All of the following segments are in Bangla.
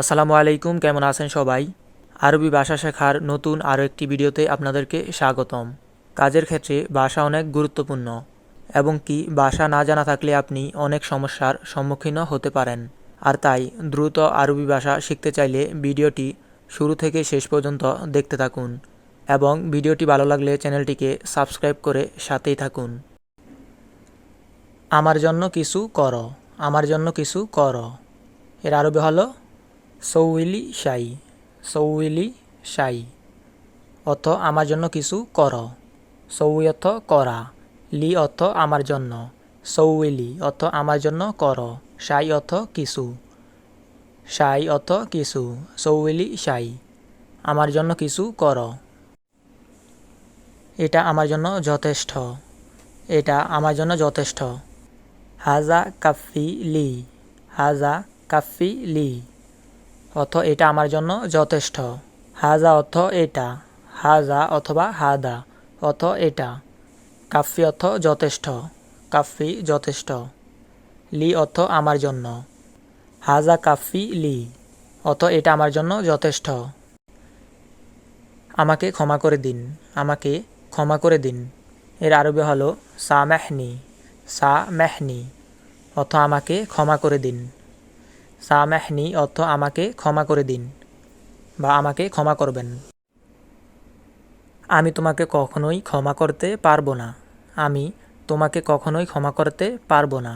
আসসালামু আলাইকুম, কেমন আছেন সবাই? আরবি ভাষা শেখার নতুন আরও একটি ভিডিওতে আপনাদেরকে স্বাগতম। কাজের ক্ষেত্রে ভাষা অনেক গুরুত্বপূর্ণ এবং কি ভাষা না জানা থাকলে আপনি অনেক সমস্যার সম্মুখীনও হতে পারেন। আর তাই দ্রুত আরবি ভাষা শিখতে চাইলে ভিডিওটি শুরু থেকে শেষ পর্যন্ত দেখতে থাকুন এবং ভিডিওটি ভালো লাগলে চ্যানেলটিকে সাবস্ক্রাইব করে সাথেই থাকুন। আমার জন্য কিছু করো, আমার জন্য কিছু করো। এর আরবি হলো সৌইলি শাই সৌইলি শাই অর্থ আমার জন্য কিছু কর। সৌই অর্থ করা, লি অর্থ আমার জন্য। সৌইলি অর্থ আমার জন্য কর শাই অর্থ কিছু। শাই অর্থ কিছু, সৌইলি শাই আমার জন্য কিছু কর। এটা আমার জন্য যথেষ্ট। এটা আমার জন্য যথেষ্ট। হাজা কাফি লি, হাজা কাফি লি। অর্থ এটা আমার জন্য যথেষ্ট। হাজা অর্থ এটা। হাজা অথবা হাদা অর্থ এটা। কাফি অর্থ যথেষ্ট। কাফি যথেষ্ট। লি অর্থ আমার জন্য। হাজা কাফি লি অর্থ এটা আমার জন্য যথেষ্ট। আমাকে ক্ষমা করে দিন। আমাকে ক্ষমা করে দিন। এর আরবি হলো সা মেহনি সা মেহনি অর্থ আমাকে ক্ষমা করে দিন। সামেহনি অর্থ আমাকে ক্ষমা করে দিন বা আমাকে ক্ষমা করবেন। আমি তোমাকে কখনোই ক্ষমা করতে পারব না। আমি তোমাকে কখনোই ক্ষমা করতে পারব না।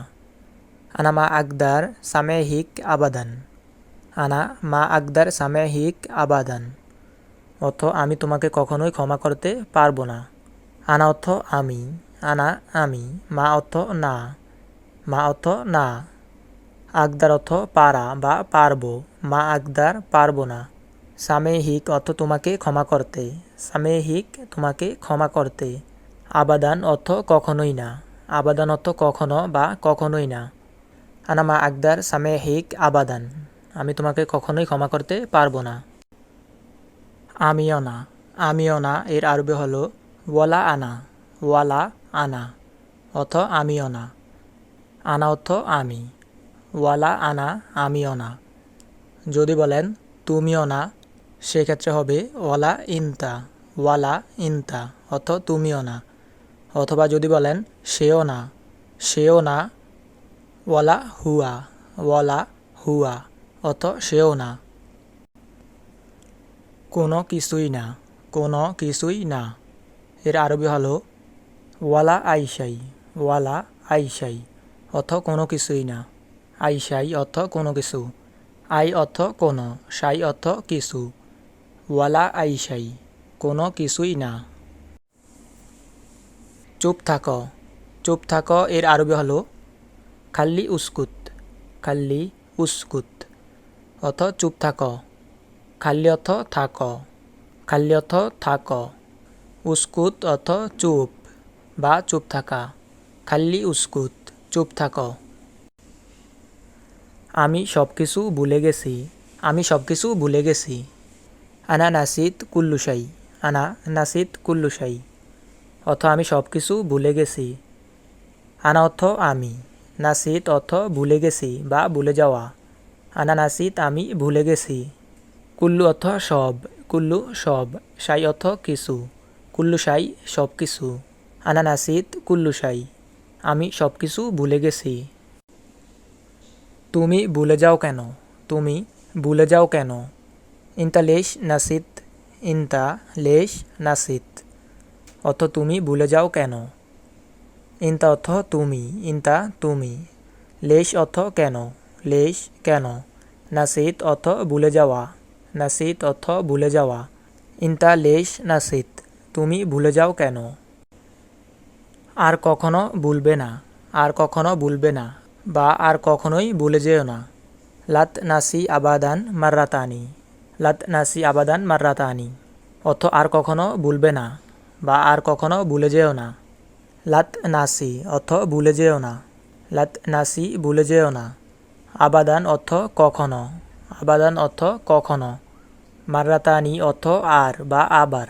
আনা মা আকদার সামেহিক আবাদান। আনা মা আকদার সামেহিক আবাদান। অর্থ আমি তোমাকে কখনোই ক্ষমা করতে পারব না। আনা অর্থ আমি, আনা আমি, মা অর্থ না, মা অর্থ না। আগদার অর্থ পারা বা পারব, মা আগদার পারব না। সামেহিক অর্থ তোমাকে ক্ষমা করতে, সামেহিক তোমাকে ক্ষমা করতে। আবাদান অর্থ কখনোই না, আবাদান অর্থ কখনো বা কখনোই না। আনা মা আগদার সামেহিক আবাদান, আমি তোমাকে কখনোই ক্ষমা করতে পারব না। আমিও না আমিও না এর আরবি হলো ওয়ালা আনা ওয়ালা আনা, অর্থ আমিও না। আনা অর্থ আমি। ওয়ালা আনা, আমিও না। যদি বলেন, তুমিও না, সেক্ষেত্রে হবে ওয়ালা ইনতা ওয়ালা ইনতা, অর্থ তুমিও না। অথবা যদি বলেন, সেও না সেও না, ওয়ালা হুয়া ওয়ালা হুয়া, অর্থ সেও না। কোনো কিছুই না, কোনো কিছুই না। এর আরবি হলো, ওয়ালা আইসাই ওয়ালা আইসাই অর্থ কোনো কিছুই না। আইসাই অর্থ কোনো কিছু। আই অর্থ কোনো, সাই অর্থ কিছু। ওয়ালা আইসাই কোনো কিছুই না। চুপ থাক চুপ থাক এর আরবি হলো খাল্লি উস্কুত খাল্লি উস্কুত। অর্থ চুপ থাক, খাল্লি অর্থ থাক, খাল্লি অর্থ থাক। উস্কুত অর্থ চুপ বা চুপ থাকা, খাল্লি উস্কুত, চুপ থাক। আমি সব কিছু ভুলে গেছি। আমি সব কিছু ভুলে গেছি। আনা নাসিদ কুল্লুসাই আনা নাসিদ কুল্লুসাই অর্থ আমি সব কিছু ভুলে গেছি। আনা অর্থ আমি। নাসিদ অর্থ ভুলে গেছি বা ভুলে যাওয়া। আনা নাসিদ আমি ভুলে গেছি। কুল্লু অর্থ সব। কুল্লু সব। সাই অর্থ কিছু। কুল্লু সাই সব কিছু আনা নাসিদ কুল্লু সাই আমি সব কিছু ভুলে গেছি। তুমি ভুলে যাও কেন? তুমি ভুলে যাও কেন? ইনতা লেশ নাসিত, ইনতা লেশ নাসিত। অর্থ তুমি ভুলে যাও কেন? ইনতা অর্থ তুমি, ইনতা তুমি। লেশ অর্থ কেন? লেশ কেন? নাসিত অর্থ ভুলে যাওয়া। নাসিত অর্থ ভুলে যাওয়া। ইনতা লেশ নাসিত, তুমি ভুলে যাও কেন? আর কখনো ভুলবে না, আর কখনো ভুলবে না। বা আর কখনোই ভুলে যেও না। লাত নাসি আবাদান মার্রাতানি। লাত নাসি আবাদান মার্রাতানি। অর্থ আর কখনো ভুলবে না বা আর কখনো ভুলে যেও না। লাত নাসি অর্থ ভুলে যেও না। লাত নাসি ভুলে যেও না। আবাদান অর্থ কখনো। আবাদান অর্থ কখনো। মার্রাতানি অর্থ আর বা আবার।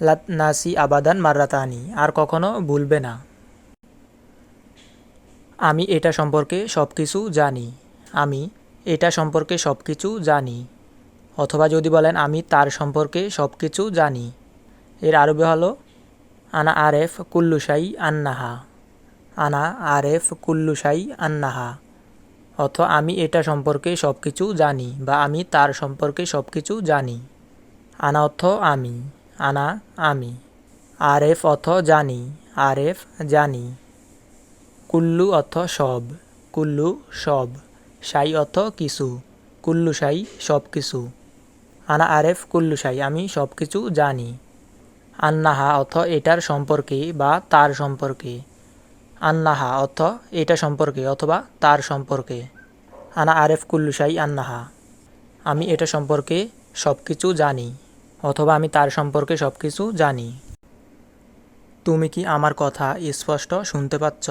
লাত নাসি আবাদান মার্রাতানি। আর কখনো ভুলবে না। আমি এটা সম্পর্কে সব কিছু জানি। আমি এটা সম্পর্কে সব কিছু জানি। অথবা যদি বলেন, আমি তার সম্পর্কে সব কিছু জানি। এর আরবি হলো, আনা আরেফ কুল্লুসাই আন্নাহা। আনা আরেফ কুল্লুসাই আন্নাহা। অথ, আমি এটা সম্পর্কে সব কিছু জানি বা আমি তার সম্পর্কে সব কিছু জানি। আনা অর্থ, আমি। আনা, আমি। আরেফ অথ জানি। আরেফ, জানি। কুল্লু অর্থ সব, কুল্লু সব, সাই অর্থ কিছু কুল্লু সাই সব কিছু আনা আরেফ কুল্লু সাই, আমি সব কিছু জানি। আন্নাহা অর্থ এটার সম্পর্কে বা তার সম্পর্কে। আন্নাহা অর্থ এটা সম্পর্কে অথবা তার সম্পর্কে। আনা আরেফ কুল্লু সাই আন্নাহা, আমি এটা সম্পর্কে সব কিছু জানি অথবা আমি তার সম্পর্কে সব কিছু জানি। তুমি কি আমার কথা স্পষ্ট শুনতে পাচ্ছ?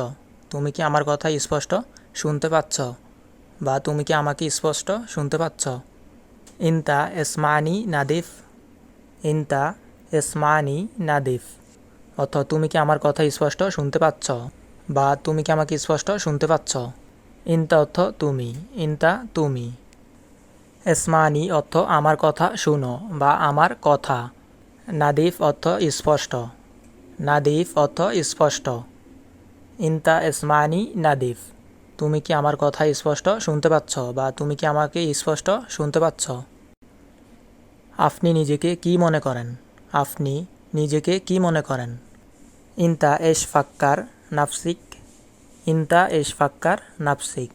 তুমি কি আমার কথা স্পষ্ট শুনতে পাচ্ছ? বা তুমি কি আমাকে স্পষ্ট শুনতে পাচ্ছ? ইনতা এসমানি নাদিফ। ইনতা এসমানি নাদিফ। অর্থ তুমি কি আমার কথা স্পষ্ট শুনতে পাচ্ছ? বা তুমি কি আমাকে স্পষ্ট শুনতে পাচ্ছ? ইনতা অর্থ তুমি। ইনতা তুমি। এসমানি অর্থ আমার কথা শুনো বা আমার কথা। নাদিফ অর্থ স্পষ্ট। নাদিফ অর্থ স্পষ্ট। ইনতা এসমানি নাদিফ। তুমি কি আমার কথা স্পষ্ট শুনতে পাচ্ছ বা তুমি কি আমাকে স্পষ্ট শুনতে পাচ্ছ? আপনি নিজেকে কি মনে করেন? আপনি নিজেকে কি মনে করেন? ইনতা এশ ফাক্কার নাফসিক। ইনতা এশ ফাক্কার নাফসিক।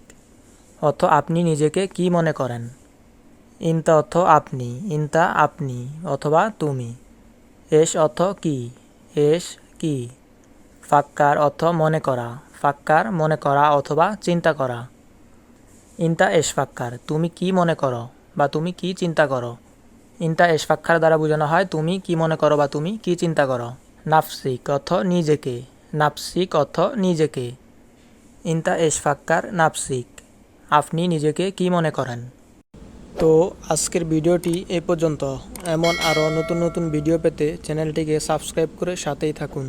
অর্থ আপনি নিজেকে কি মনে করেন? ইনতা অর্থ আপনি, ইনতা আপনি, অথবা তুমি। এস অর্থ কি? এস কি? ফাক্কার অর্থ মনে করা। ফাক্কার মনে করা অথবা চিন্তা করা। ইনতা এস ফাক্কার, তুমি কি মনে করো বা তুমি কি চিন্তা করো? ইনতা এস ফাক্কার দ্বারা বোঝানো হয়, তুমি কি মনে করো বা তুমি কি চিন্তা করো? নাফসিক অর্থ নিজেকে। নাফসিক অর্থ নিজেকে। ইনতা এস ফাক্কার নাফসিক, আপনি নিজেকে কি মনে করেন? তো আজকের ভিডিওটি এ পর্যন্ত। এমন আরও নতুন নতুন ভিডিও পেতে চ্যানেলটিকে সাবস্ক্রাইব করে সাথেই থাকুন।